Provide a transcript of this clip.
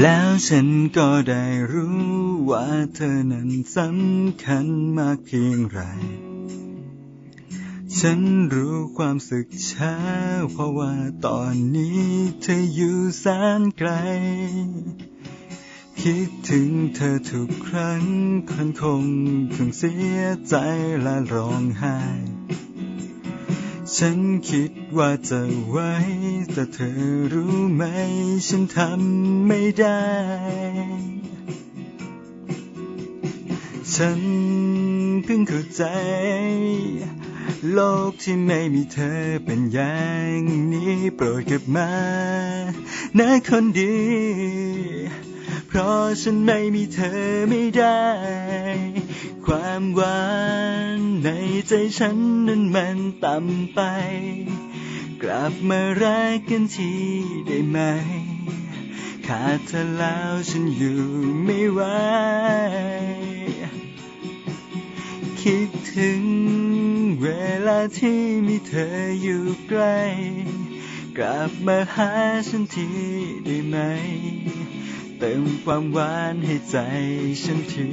แล้วฉันก็ได้รู้ว่าเธอนั้นสำคัญมากเพียงไร ฉันรู้ความสึกช้า เพราะว่าตอนนี้เธออยู่แสนไกล คิดถึงเธอทุกครั้งคันคงคงเสียใจและร้องไห้ ฉันคิดว่าจะไว้ แต่เธอรู้ไหม ฉันทำไม่ได้ ฉันเพิ่งเข้าใจ โลกที่ไม่มีเธอเป็นอย่างนี้ โปรดเก็บมานะคนดี พราะฉันไม่มีเธอไม่ได้ ความหวานในใจฉันนั้นมันต่ำไป กลับมารักกันทีได้ไหม ขาดเธอแล้วฉันอยู่ไม่ไหว คิดถึงเวลาที่มีเธออยู่ใกล้ กลับมาหาฉันทีได้ไหม เติมความหวานให้ใจฉันที